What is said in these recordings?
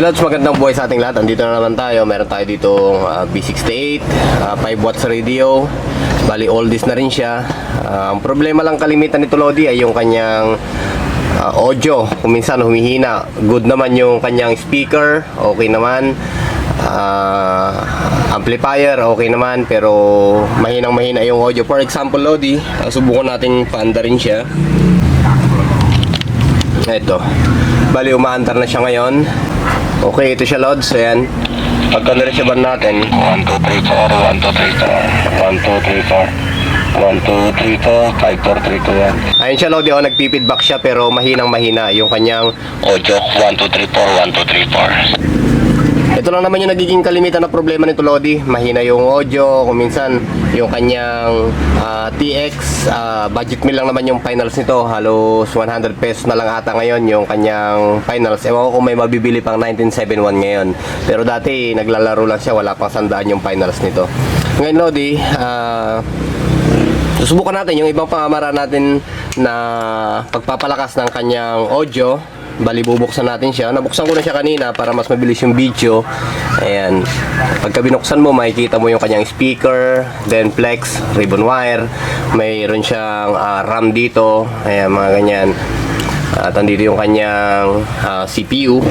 Hey lods, magandang buhay sa ating lahat. Andito na naman tayo. Meron tayo dito ah, B68, ah, 5 watts radio. Bali, oldies na rin siya. Ah, ang problema lang kalimitan nito Lodi ay yung kanyang ah, audio. Kung minsan humihina. Good naman yung kanyang speaker. Okay naman. Ah, amplifier, okay naman. Pero mahinang mahina yung audio. For example Lodi, ah, subukan natin paanda rin siya. Ito. Bali, umaandar na siya ngayon. Okay, ito siya, Lods. Ayan. Pagka na-receive natin. 1, 2, 3, 4, 1, 2, 3, 4 1, 2, 3, 4 1, 2, 3, 4 5, 4, 3, 2, 1 Ayun siya, Lodi. Oh, nagpipidback siya pero mahinang mahina yung kanyang... Audio 1, 2, 3, 4 1, 2, 3, 4 Ito lang naman yung nagiging kalimitan na problema nito, Lodi. Mahina yung audio. Kung minsan, yung kanyang ah, TX, ah, budget meal lang naman yung finals nito. Halos 100 pesos na lang ata ngayon yung kanyang finals. Ewan ko kung may mabibili pang 1971 ngayon. Pero dati, naglalaro lang siya. Wala pang sandaan yung finals nito. Ngayon, Lodi, ah... Susubukan natin yung ibang pamamaraan natin na pagpapalakas ng kanyang audio. Bali, bubuksan natin siya. Nabuksan ko na siya kanina para mas mabilis yung video. Ayan. Pagka binuksan mo, makikita mo yung kanyang speaker, then flex, ribbon wire. Mayroon siyang ah, RAM dito. Ayan, mga ganyan. At andito yung kanyang ah, CPU.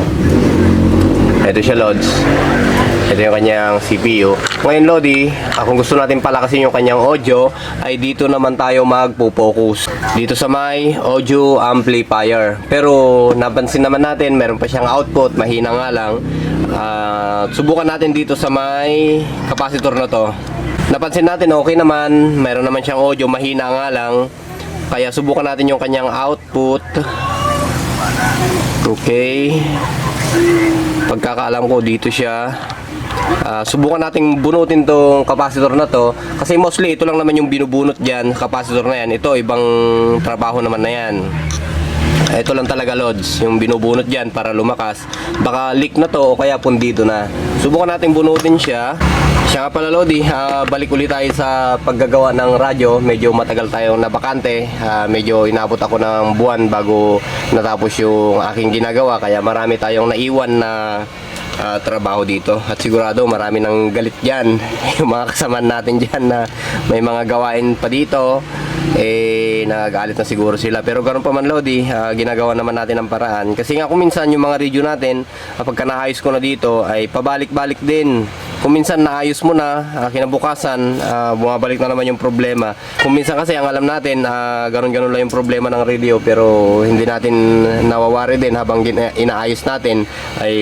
Ito siya, Lods. Ito yung kanyang CPU. Ngayon, Lodi, kung gusto natin palakasin yung kanyang audio, ay dito naman tayo magpo-focus. Dito sa may audio amplifier. Pero napansin naman natin, meron pa siyang output, mahina nga lang. Ah, subukan natin dito sa may capacitor na to. Napansin natin, okay naman. Meron naman siyang audio, mahina nga lang. Kaya subukan natin yung kanyang output. Okay. Pagkakaalam ko dito siya. Ah, subukan nating bunutin tong capacitor na to kasi mostly ito lang naman yung binubunot diyan, capacitor na yan. Ito ibang trabaho naman na yan. Ito lang talaga loads, yung binubunot diyan para lumakas. Baka leak na to o kaya pundido na. Subukan nating bunutin siya. Siya nga pala Lodi, ah, balik ulit tayo sa paggagawa ng radyo. Medyo matagal tayong nabakante. Ah, medyo inabot ako ng buwan bago natapos yung aking ginagawa. Kaya marami tayong naiwan na ah, trabaho dito. At sigurado marami nang galit dyan. yung mga kasamaan natin dyan na may mga gawain pa dito. Eh, nagagalit na siguro sila. Pero ganoon pa man Lodi, ah, ginagawa naman natin ang paraan. Kasi nga kung minsan yung mga radio natin, ah, pagka naayos ko na dito, ay pabalik-balik din. Kung minsan naayos mo na, ah, kinabukasan, ah, bumabalik na naman yung problema. Kung minsan kasi ang alam natin, ah, ganun-ganun lang yung problema ng radio pero hindi natin nawawari din habang inaayos natin ay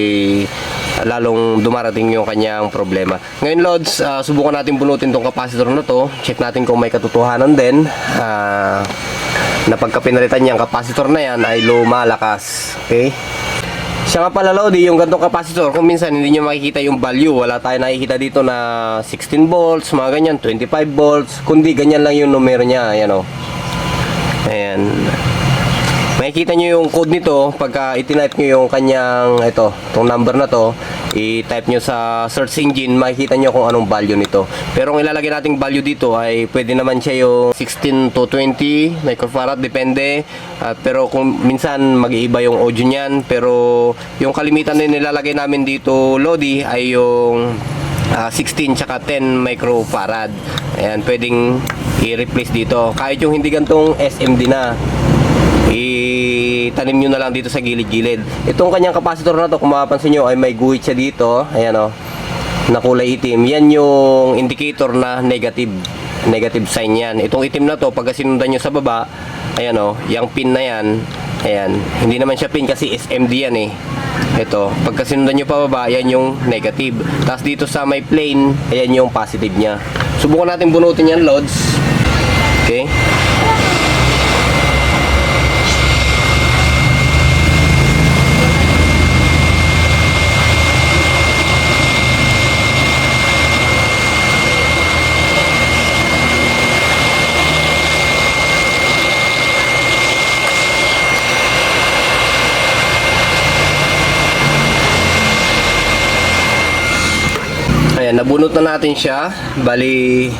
lalong dumarating yung kanyang problema. Ngayon Lods, ah, subukan natin bunutin tong capacitor na to. Check natin kung may katotohanan din. Ah, na pagka niya ang capacitor na yan ay lumalakas. Okay? Siya nga pala Lodi, yung gantong capacitor, kung minsan hindi nyo makikita yung value, wala tayo nakikita dito na 16 volts, mga ganyan, 25 volts, kundi ganyan lang yung numero niya, ayan o. Makikita nyo yung code nito pagka ititype nyo yung kanyang ito, itong number na to, i-type nyo sa search engine, makikita nyo kung anong value nito. Pero ang ilalagay nating value dito ay pwede naman siya yung 16 to 20 microfarad, depende. At pero kung minsan mag-iiba yung audio niyan, pero yung kalimitan din nilalagay namin dito, Lodi, ay yung ah, 16 tsaka 10 microfarad. Ayan, pwedeng i-replace dito. Kahit yung hindi gantong SMD na itanim nyo na lang dito sa gilid-gilid. Itong kanyang capacitor na to, kung mapapansin nyo, ay may guhit siya dito. Ayan o, na kulay itim. Yan yung indicator na negative. Negative sign yan. Itong itim na to, pagka sinundan nyo sa baba, ayan o, yung pin na yan, ayan, hindi naman siya pin kasi SMD yan eh. Ito, pagka sinundan nyo pa baba, yan yung negative. Tapos dito sa may plane, ayan yung positive niya. Subukan natin bunutin yan, loads. Okay? Ayan, nabunot na natin siya. Bali,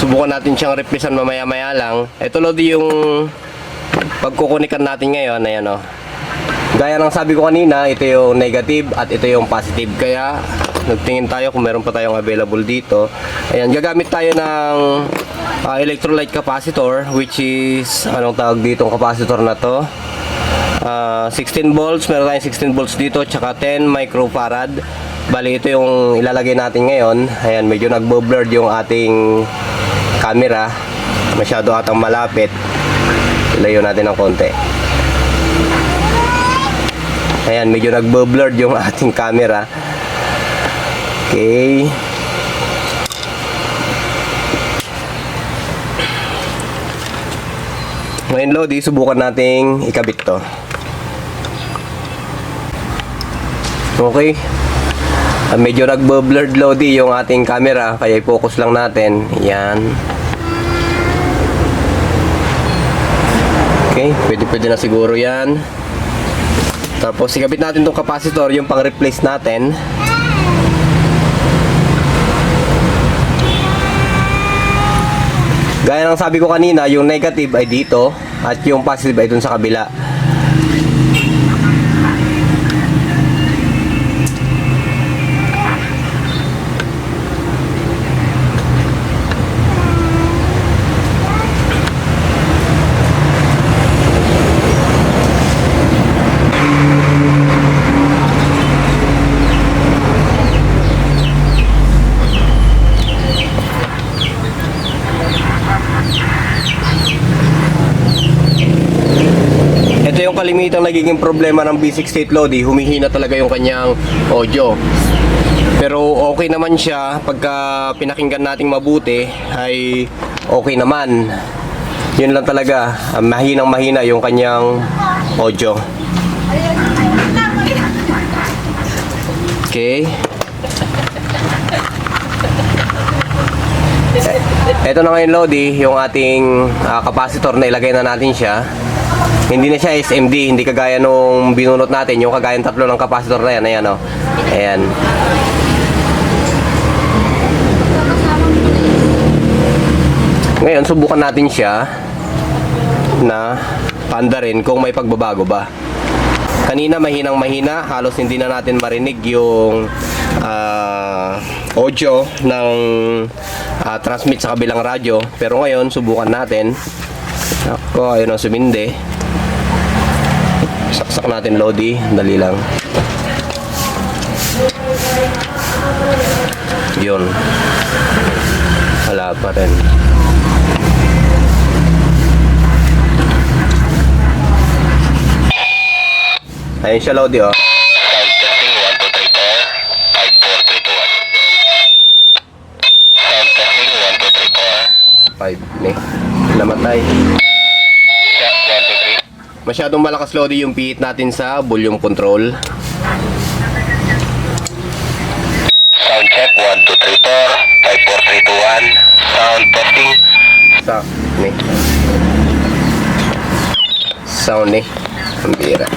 subukan natin siyang replacean mamaya-maya lang. Ito Lodi yung pagkukunikan natin ngayon. Ayan o. Gaya ng sabi ko kanina, ito yung negative at ito yung positive. Kaya nagtingin tayo kung meron pa tayong available dito. Ayan, gagamit tayo ng ah, electrolyte capacitor which is anong tawag dito capacitor na to? Ah, 16 volts, meron tayong 16 volts dito tsaka 10 microfarad. Bali ito yung ilalagay natin ngayon. Ayan, medyo nagbo-blurred yung ating camera. Masyado atang malapit. Ilayo natin ng konti. Ayan, medyo nagbo-blurred yung ating camera. Okay. Ngayon, Lodi, subukan nating ikabit to. Okay. Ah, medyo nagbo-blurred, Lodi, yung ating camera. Kaya i-focus lang natin. Yan. Okay, pwede-pwede na siguro yan. Tapos, ikabit natin tong capacitor, yung pang-replace natin. Gaya ng sabi ko kanina, yung negative ay dito at yung positive ay dun sa kabila. Ito yung kalimitang nagiging problema ng B68 Lodi, humihina talaga yung kanyang audio. Pero okay naman siya pagka pinakinggan nating mabuti ay okay naman. Yun lang talaga, ah, mahinang mahina yung kanyang audio. Okay. Ito na ngayon Lodi, yung ating ah, capacitor na ilagay na natin siya. Hindi na siya SMD, hindi kagaya nung binunot natin, yung kagaya ng tatlo ng capacitor na yan, ayan o. Ayan. Ngayon, subukan natin siya na panda rin kung may pagbabago ba. Kanina mahinang mahina, halos hindi na natin marinig yung ah, audio ng ah, transmit sa kabilang radyo. Pero ngayon, subukan natin. Ako, ayun ang sumindi. Saksak natin Lodi, dali lang. Yun. Wala pa rin. Ayun siya Lodi oh. Sound testing 1234 54321. Sound testing 1234. 5 ni. Namatay. Check 123. Masyadong malakas Lodi yung pihit natin sa volume control. Sound check 1234 54321. Sound testing. Sa ni. Sound ni. Ang bira.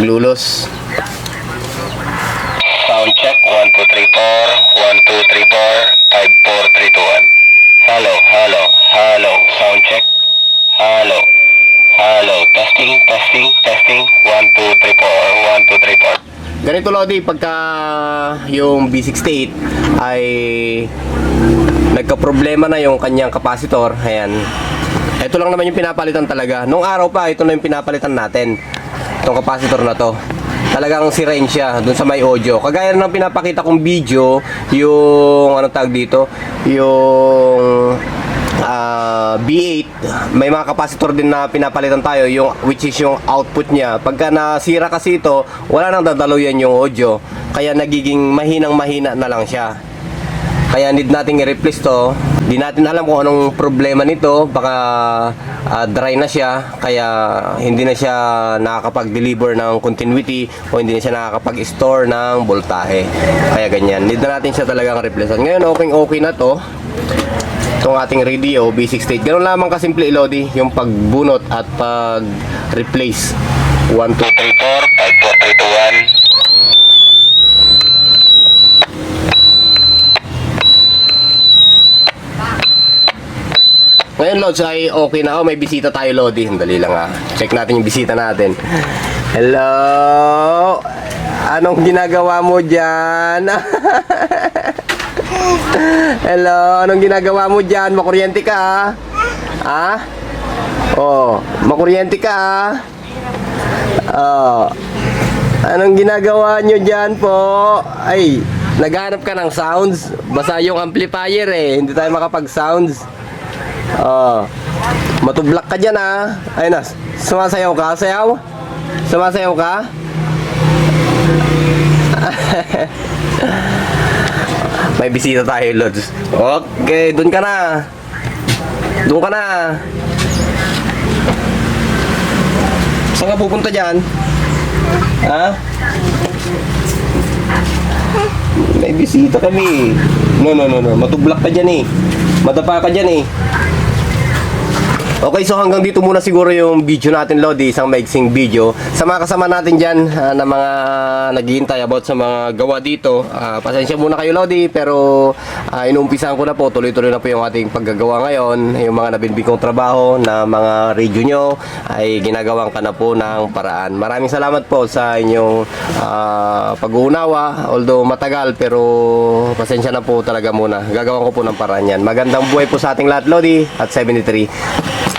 Glulos. Sound check 1234 1234 54321. Hello, hello, hello. Sound check. Hello. Hello. Testing, testing, testing. 1234 1234. Ganito Lodi, pagka yung B68 ay nagka-problema na yung kanyang kapasitor, ayan. Ito lang naman yung pinapalitan talaga. Nung araw pa, ito na yung pinapalitan natin. Itong kapasitor na to. Talagang sirain siya dun sa may audio. Kagaya ng pinapakita kong video, yung ano tag dito, yung ah, B8, may mga kapasitor din na pinapalitan tayo, yung which is yung output niya. Pagka nasira kasi ito, wala nang dadaluyan yung audio. Kaya nagiging mahinang mahina na lang siya. Kaya need nating i-replace to. Di natin alam kung anong problema nito. Baka ah, dry na siya. Kaya hindi na siya nakakapag-deliver ng continuity o hindi na siya nakakapag-store ng voltahe. Kaya ganyan. Need na natin siya talagang replace. Ngayon okay okay na to. Itong ating radio B68. Ganun lamang kasimple Lodi yung pagbunot at pag-replace. 1, 2, 3. 54 54321. Ngayon, Lods, ay okay na. Oh, may bisita tayo, Lodi. Dali lang ah. Check natin yung bisita natin. Hello? Anong ginagawa mo dyan? Hello? Anong ginagawa mo dyan? Makuryente ka ah? Ah? Oh, makuryente ka ah? Oh. Anong ginagawa nyo dyan po? Ay, naghanap ka ng sounds? Basa yung amplifier eh. Hindi tayo makapag-sounds. Oh. Matublak ka dyan ah. Ay na, sumasayaw ka? Sayaw? Sumasayaw ka? May bisita tayo, Lods. Okay, dun ka na. Doon ka na. Saan ka pupunta dyan? Ha? May bisita kami. No, no, no, no. Matublak ka dyan eh. Madapa ka dyan eh. Okay, so hanggang dito muna siguro yung video natin, Lodi. Isang maiksing video. Sa mga kasama natin dyan ah, na mga naghihintay about sa mga gawa dito, ah, pasensya muna kayo, Lodi. Pero uh, inuumpisahan ko na po. Tuloy-tuloy na po yung ating paggagawa ngayon. Yung mga nabinbig kong trabaho na mga radio nyo ay ginagawang ka na po ng paraan. Maraming salamat po sa inyong ah, pag-uunawa. Although matagal, pero pasensya na po talaga muna. Gagawan ko po ng paraan yan. Magandang buhay po sa ating lahat, Lodi, at 73.